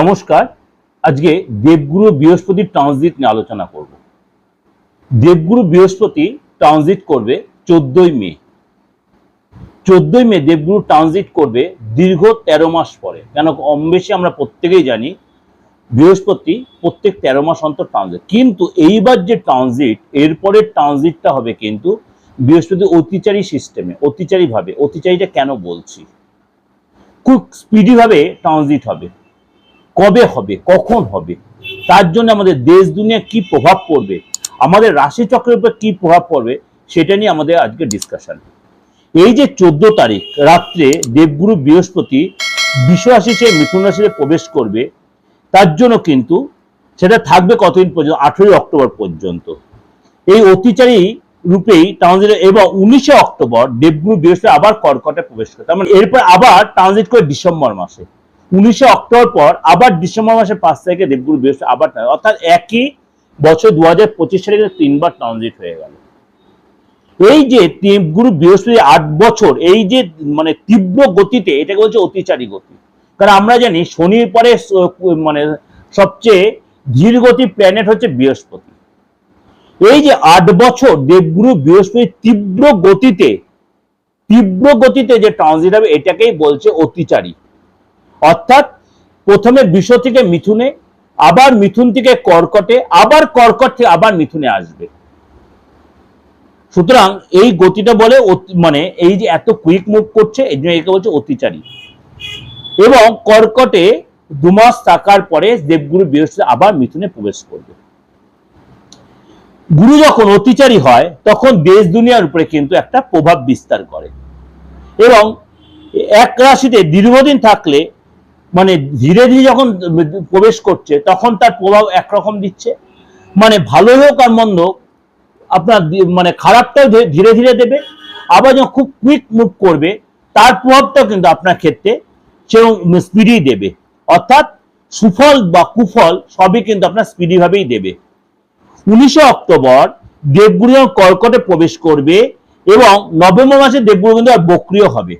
নমস্কার, আজকে দেবগুরু বৃহস্পতির ট্রানজিট নিয়ে আলোচনা করব। দেবগুরু বৃহস্পতি ট্রানজিট করবে চোদ্দই মে। চোদ্দই মে দেবগুরু ট্রানজিট করবে দীর্ঘ তেরো মাস পরে। কেন কম বেশি আমরা প্রত্যেকেই জানি, বৃহস্পতি প্রত্যেক তেরো মাস অন্তর ট্রানজিট কিন্তু এইবার যে ট্রানজিট এরপরে ট্রানজিটটা হবে কিন্তু বৃহস্পতি অতিচারী সিস্টেমে অতিচারী ভাবে অতিচারীটা কেন বলছি? খুব স্পিডি ভাবে ট্রানজিট হবে। কবে হবে, কখন হবে, তার জন্য আমাদের দেশ দুনিয়া কি প্রভাব পড়বে, আমাদের রাশি চক্রের উপর কি প্রভাব পড়বে, সেটা নিয়ে আমাদের আজকে ডিসকাশন এই যে চোদ্দ তারিখ, রাত্রে দেবগুরু বৃহস্পতি বিশ্ব রাশি চেয়ে মিথুন রাশিতে প্রবেশ করবে, তার জন্য কিন্তু সেটা থাকবে কতদিন পর্যন্ত? আঠেরোই অক্টোবর পর্যন্ত। এই অতিচারী রূপেই ট্রানজিট এবং উনিশে অক্টোবর দেবগুরু বৃহস্পতি আবার কর্কটে প্রবেশ করে, তার মানে এরপর আবার ট্রানজিট করে ডিসেম্বর মাসে। উনিশে অক্টোবর পর আবার ডিসেম্বর মাসের পাঁচ তারিখে দেবগুরু বৃহস্পতি আবার অর্থাৎ একই বছর দু হাজার পঁচিশ সালে তিনবার ট্রানজিট হয়ে গেল। এই যে দেবগুরু বৃহস্পতি আট বছর, এই যে মানে তীব্র গতিতে, এটাকে বলছে অতিচারী গতি। কারণ আমরা জানি শনির পরে মানে সবচেয়ে ধীর গতি প্ল্যানেট হচ্ছে বৃহস্পতি। এই যে আট বছর দেবগুরু বৃহস্পতি তীব্র গতিতে তীব্র গতিতে যে ট্রানজিট হবে, এটাকেই বলছে অতিচারী। অর্থাৎ প্রথমে বিষ থেকে মিথুনে, আবার মিথুন থেকে কর্কটে, আবার কর্কট থেকে আবার মিথুনে আসবে। সুতরাং এই গতিটা বলে মানে এই যে এত কুইক মুভ করছে, এই জন্য একে বলছে অতিচারী। এবং কর্কটে দু মাস থাকার পরে দেবগুরু বৃহস্পতি আবার মিথুনে প্রবেশ করবে। গুরু যখন অতিচারী হয়, তখন দেশ দুনিয়ার উপরে কিন্তু একটা প্রভাব বিস্তার করে। এবং এক রাশিতে দীর্ঘদিন থাকলে মানে ধীরে ধীরে যখন প্রবেশ করছে, তখন তার প্রভাব একরকম দিচ্ছে। মানে ভালো হোক আর মন্দ আপনার মানে খারাপটাও ধীরে- ধীরে দেবে। আবার যখন খুব কুইক মুভ করবে, তার প্রভাবটাও কিন্তু আপনার ক্ষেত্রে সেরকম স্পিডি দেবে। অর্থাৎ সুফল বা কুফল সবই কিন্তু আপনার স্পিডি ভাবেই দেবে। উনিশে অক্টোবর দেবগুরু কর্কটে প্রবেশ করবে এবং নভেম্বর মাসে দেবগুরু কিন্তু আর বক্রিয় হবে।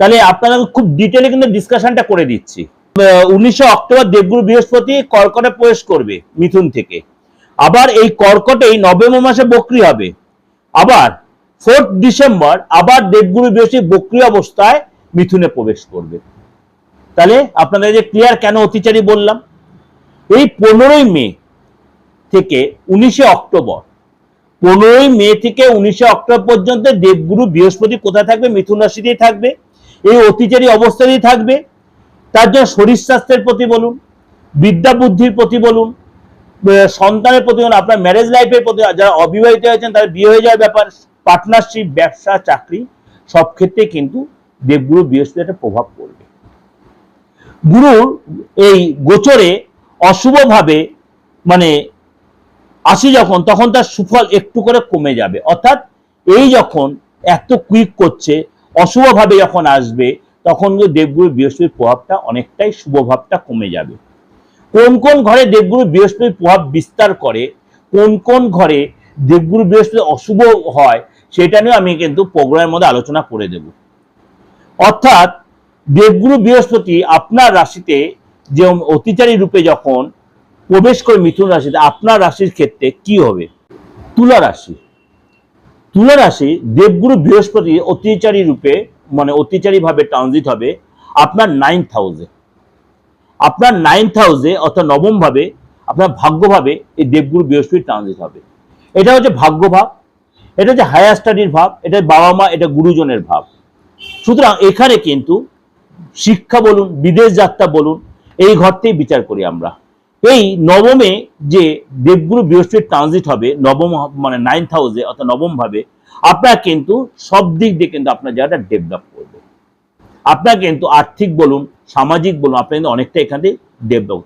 তাহলে আপনারা খুব ডিটেলে কিন্তু ডিসকাশনটা করে দিচ্ছি। উনিশে অক্টোবর দেবগুরু বৃহস্পতি কর্কটে প্রবেশ করবে মিথুন থেকে। আবার এই কর্কটেই নভেম্বর মাসে বক্রি হবে। আবার ফোর্থ ডিসেম্বর আবার দেবগুরু বৃহস্পতি বক্রি অবস্থায় মিথুনে প্রবেশ করবে। তাহলে আপনাদের যে ক্লিয়ার কেন অতিচারী বললাম? এই পনেরোই মে থেকে উনিশে অক্টোবর, পনেরোই মে থেকে উনিশে অক্টোবর পর্যন্ত দেবগুরু বৃহস্পতি কোথায় থাকবে? মিথুন রাশিতেই থাকবে। এই অতিচারী অবস্থাতেই থাকবে। তার জন্য শরীর স্বাস্থ্যের প্রতি বলুন, বিদ্যা বুদ্ধির প্রতি বলুন সন্তানের প্রতি বলুন, আপনার ম্যারেজ লাইফের প্রতি, যারা অবিবাহিত হয়েছেন, তাদের বিয়ে হয়ে যাওয়ার ব্যাপার পার্টনারশিপ ব্যবসা, চাকরি, সব ক্ষেত্রে কিন্তু দেবগুরু বৃহস্পতি একটা প্রভাব পড়বে। গুরুর এই গোচরে অশুভভাবে মানে আসি যখন, তখন তার সুফল একটু করে কমে যাবে। অর্থাৎ এই যখন এত কুইক করছে অশুভভাবে যখন আসবে, তখন দেবগুরু বৃহস্পতির প্রভাবটা অনেকটাই শুভভাবটা কমে যাবে। কোন কোন ঘরে দেবগুরু বৃহস্পতির প্রভাব বিস্তার করে, কোন কোন ঘরে দেবগুরু বৃহস্পতি অশুভ হয়, সেটা নিয়ে আমি কিন্তু প্রোগ্রামের মধ্যে আলোচনা করে দেব। অর্থাৎ দেবগুরু বৃহস্পতি আপনার রাশিতে যে অতিচারী রূপে যখন প্রবেশ করে মিথুন রাশিতে, আপনার রাশির ক্ষেত্রে কি হবে? তুলা রাশি। তুলা রাশি দেবগুরু বৃহস্পতি অতিচারী রূপে মানে অতিচারী ভাবে ট্রানজিট হবে আপনার নাইন্থ হাউসে আপনার নাইন্থ হাউসে অর্থাৎ নবম ভাবে আপনার ভাগ্যভাবে এই দেবগুরু বৃহস্পতি ট্রানজিট হবে। এটা হচ্ছে ভাগ্যভাব, এটা হচ্ছে হায়ার স্টাডির ভাব, এটা বাবা মা, এটা গুরুজনের ভাব। সুতরাং এখানে কিন্তু শিক্ষা বলুন, বিদেশ যাত্রা বলুন, এই ঘরতেই বিচার করি আমরা। এই নবমে যে দেবগুরু বৃহস্পতির ট্রানজিট হবে, নবম মানে নাইন্থ হাউসে অর্থাৎ নবম ভাবে, আপনার কিন্তু সব দিক দিয়ে কিন্তু আপনার জায়গাটা ডেভেলপ করবে। আপনার কিন্তু আর্থিক বলুন, সামাজিক বলুন, আপনার কিন্তু অনেকটা এখানে ডেভেলপ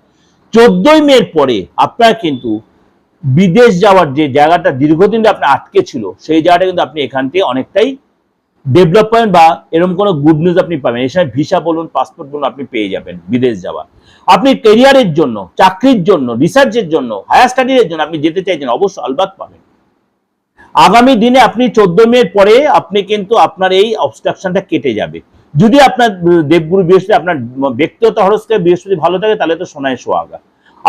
চোদ্দই মের পরে আপনার কিন্তু বিদেশ যাওয়ার যে জায়গাটা দীর্ঘদিন ধরে আপনার আটকে ছিল, সেই জায়গাটা কিন্তু আপনি এখান থেকে অনেকটাই ডেভেলপমেন্ট বা এরকম কোনো গুড নিউজ আপনি পাবেন। সময় ভিসা বলুন পাসপোর্ট বলুন, আপনি পেয়ে যাবেন বিদেশ যাওয়া আপনি কেরিয়ারের জন্য, চাকরির জন্য রিসার্চের জন্য হায়ার স্টাডিজের জন্য আপনি যেতে চাইছেন অবশ্যই আলবাত পাবেন। আগামী দিনে আপনি চোদ্দ মের পরে আপনি কিন্তু আপনার এই অবস্ট্রাকশনটা কেটে যাবে। যদি আপনার, দেবগুরু বৃহস্পতি আপনার ব্যক্তিগত হরস্কে বৃহস্পতি ভালো থাকে, তাহলে তো সোনায় সোহাগা।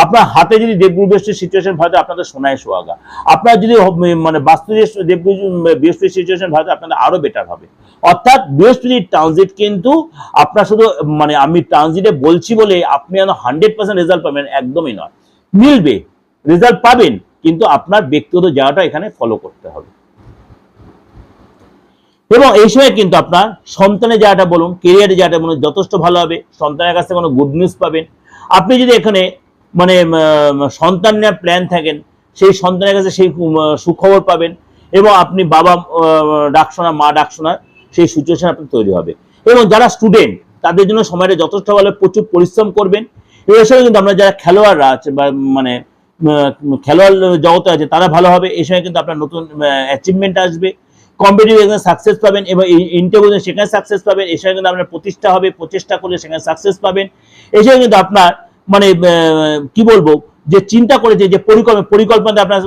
আপনার হাতে যদি দেবগুরু বৃহস্পতির সিচুয়েশন থাকে, আপনাদের সোনায় সোহাগা। আপনার যদি মানে বাস্তু দেবগুরু বৃহস্পতির সিচুয়েশন থাকে, আপনাদের আরও বেটার হবে। অর্থাৎ বৃহস্পতির ট্রানজিট কিন্তু আপনার শুধু মানে আমি ট্রানজিটে বলছি বলে আপনি যেন হান্ড্রেড পার্সেন্ট রেজাল্ট পাবেন, একদমই নয়। মিলবে রেজাল্ট পাবেন, কিন্তু আপনার ব্যক্তিগত জায়গাটা এখানে ফলো করতে হবে। এবং এই সময় কিন্তু আপনার সন্তানের জায়গাটা বলুন কেরিয়ারের জায়গাটা বলুন, যথেষ্ট ভালো হবে। সন্তানের কাছ কোনো গুড নিউজ পাবেন। আপনি যদি এখানে মানে সন্তান নেওয়ার প্ল্যান থাকেন, সেই সন্তানের কাছে সেই সুখবর পাবেন এবং আপনি বাবা ডাকশোনা মা ডাকশোনা সেই সিচুয়েশন আপনার তৈরি হবে। এবং যারা স্টুডেন্ট তাদের জন্য সময়টা যথেষ্ট ভালো প্রচুর পরিশ্রম করবেন। এর সঙ্গে কিন্তু আমরা যারা খেলোয়াড়রা আছে বা মানে খেলোয়াড় জগতে আছে, তারা ভালো হবে। এই সময় কিন্তু আপনার নতুন অ্যাচিভমেন্ট আসবে। কম্পিটিটিভ এক্সাম সাকসেস পাবেন এবং ইন্টারভিউ সেখানে সাকসেস পাবেন। এই সময় কিন্তু আপনার প্রতিষ্ঠা হবে, প্রচেষ্টা করলে সেখানে সাকসেস পাবেন। এই সময় কিন্তু আপনার মানে কি বলব, যে চিন্তা করেছে যে পরিকল্পনা পরিকল্পনাতে আপনার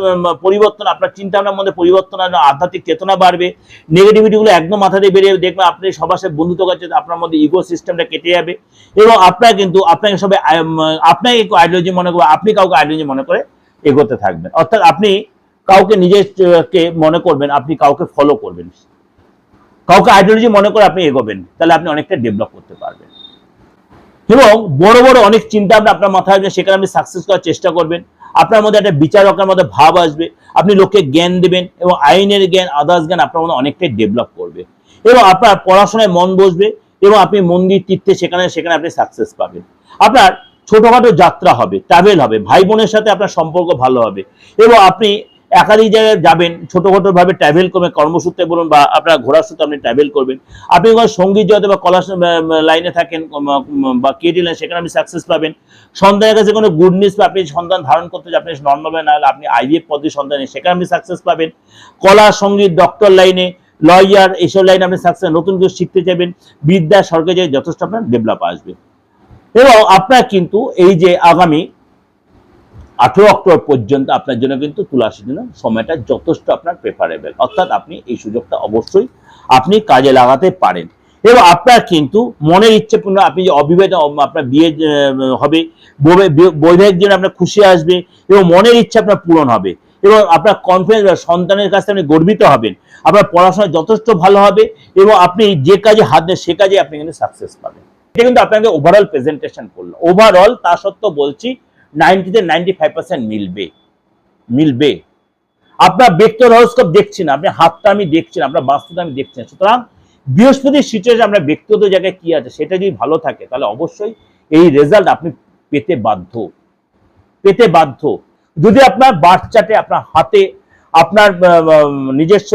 পরিবর্তন, আপনার চিন্তা ভাবনার মধ্যে পরিবর্তন আসবে আধ্যাত্মিক চেতনা বাড়বে। নেগেটিভিটি গুলো একদম মাথা দিয়ে বেরিয়ে দেখবেন আপনি সবার সাথে বন্ধুত্ব করছে, আপনার মধ্যে ইগো সিস্টেমটা কেটে যাবে। এবং আপনার কিন্তু, আপনাকে সবাই আপনাকে আইডিওলজি মনে করে আপনি কাউকে আইডিওলজি মনে করে এগোতে থাকবেন। অর্থাৎ আপনি কাউকে নিজেকে মনে করবেন, আপনি কাউকে ফলো করবেন। কাউকে আইডিওলজি মনে করে আপনি এগোবেন, তাহলে আপনি অনেকটা ডেভেলপ করতে পারবেন। এবং বড় বড় অনেক চিন্তা ভাবনা আপনার মাথায় আসবে, সেখানে আপনি সাকসেস করার চেষ্টা করবেন। আপনার মধ্যে একটা বিচারকের মধ্যে ভাব আসবে। আপনি লোককে জ্ঞান দেবেন এবং আইনের জ্ঞান আদার্স জ্ঞান আপনার মধ্যে অনেকটাই ডেভেলপ করবে। এবং আপনার পড়াশোনায় মন বসবে এবং আপনি মন্দির, তীর্থে সেখানে সেখানে আপনি সাকসেস পাবেন। আপনার ছোটখাটো যাত্রা হবে ট্রাভেল হবে, ভাই বোনের সাথে আপনার সম্পর্ক ভালো হবে। এবং আপনি একাধিক জায়গায় যাবেন ছোটখাটো ভাবে ট্রাভেল করবেন, কর্মসূত্রে বলুন বা আপনার ঘোরার সূত্রে আপনি ট্রাভেল করবেন। আপনি যখন সংগীত জগতে বা কলা লাইনে থাকেন বা কেটি লাইন সেখানে আপনি সাকসেস পাবেন। সন্তানের কাছে কোনো গুড নিউজ বা আপনি সন্তান ধারণ করতে আপনি নর্মাল না হলে আপনি আইভিএফ পদ্ধতি সন্তান সেখানে আপনি সাকসেস পাবেন। কলা, সংগীত ডক্টর লাইনে লয়ার এইসব লাইনে আপনি সাকসেস নতুন কিছু শিখতে চাইবেন বিদ্যা, সরকারি যথেষ্ট আপনার ডেভেলপ আসবে। এবং আপনার কিন্তু এই যে আগামী আঠেরো অক্টোবর পর্যন্ত আপনার জন্য কিন্তু তুলাসীর জন্য সময়টা যথেষ্ট আপনার প্রেফারেবল অর্থাৎ আপনি এই সুযোগটা অবশ্যই আপনি কাজে লাগাতে পারেন। এবং আপনার কিন্তু মনের ইচ্ছে পূর্ণ আপনি যে অবিবাহিত, আপনার বিয়ে হবে বৈবাহিক জন্য আপনার খুশি আসবে এবং মনের ইচ্ছা আপনার পূরণ হবে। এবং আপনার কনফিডেন্স সন্তানের কাছে আপনি গর্বিত হবেন। আপনার পড়াশোনা যথেষ্ট ভালো হবে এবং আপনি যে কাজে হাত দেন, সে কাজে আপনি কিন্তু সাকসেস পাবেন। এটা কিন্তু আপনাকে ওভারঅল প্রেজেন্টেশন করল। ওভারঅল তা সত্ত্বেও বলছি নাইনটিতে নাইনটি ফাইভ পার্সেন্ট মিলবে। মিলবে। আপনার ব্যক্তিগত হরস্কোপ দেখছি না আপনি হাতটা আমি দেখছি না, আপনার বাস্তুটা আমি দেখছি না। সুতরাং বৃহস্পতির সিচুয়েশন আপনার ব্যক্তিগত জায়গায় কি আছে, সেটা যদি ভালো থাকে, তাহলে অবশ্যই এই রেজাল্ট আপনি পেতে বাধ্য। পেতে বাধ্য। যদি আপনার বার্থ আপনার হাতে, আপনার নিজস্ব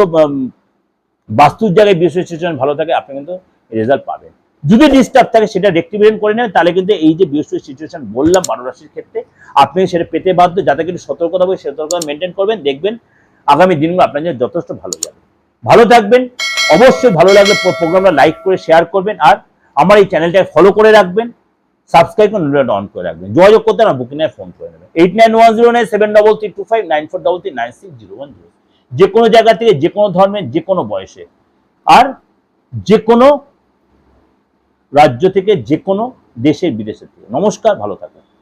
বাস্তুর জায়গায় বৃহস্পতি সিচুয়েশন ভালো থাকে, আপনি কিন্তু রেজাল্ট পাবেন। যদি ডিস্টার্ব থাকে, সেটা রেক্টিফিকেশন করে নেন তাহলে কিন্তু এই যে বৃহস্পতি সিচুয়েশন বললাম বারো রাশির ক্ষেত্রে, আপনি সেটা পেতে বাধ্য, যাতে কিন্তু সতর্কতা হবে সতর্কতা মেনটেন করবেন, দেখবেন আগামী দিনগুলো আপনার জন্য যথেষ্ট ভালো যাবে। ভালো থাকবেন, অবশ্যই ভালো লাগলে প্রোগ্রামটা লাইক করে শেয়ার করবেন, আর আমার এই চ্যানেলটাকে ফলো করে রাখবেন সাবস্ক্রাইব করে নোটিফিকেশন অন করে রাখবেন। যোগাযোগ করতে আমার বুকিং ফোন করে নেবেন। Eight nine one zero nine seven double three two five nine four double three nine six zero one zero যে কোনো জায়গা থেকে, যে কোনো ধর্মের, যে কোনো বয়সে, আর যে কোনো রাজ্য থেকে যে কোনো দেশের বিদেশের থেকে। নমস্কার ভালো থাকুন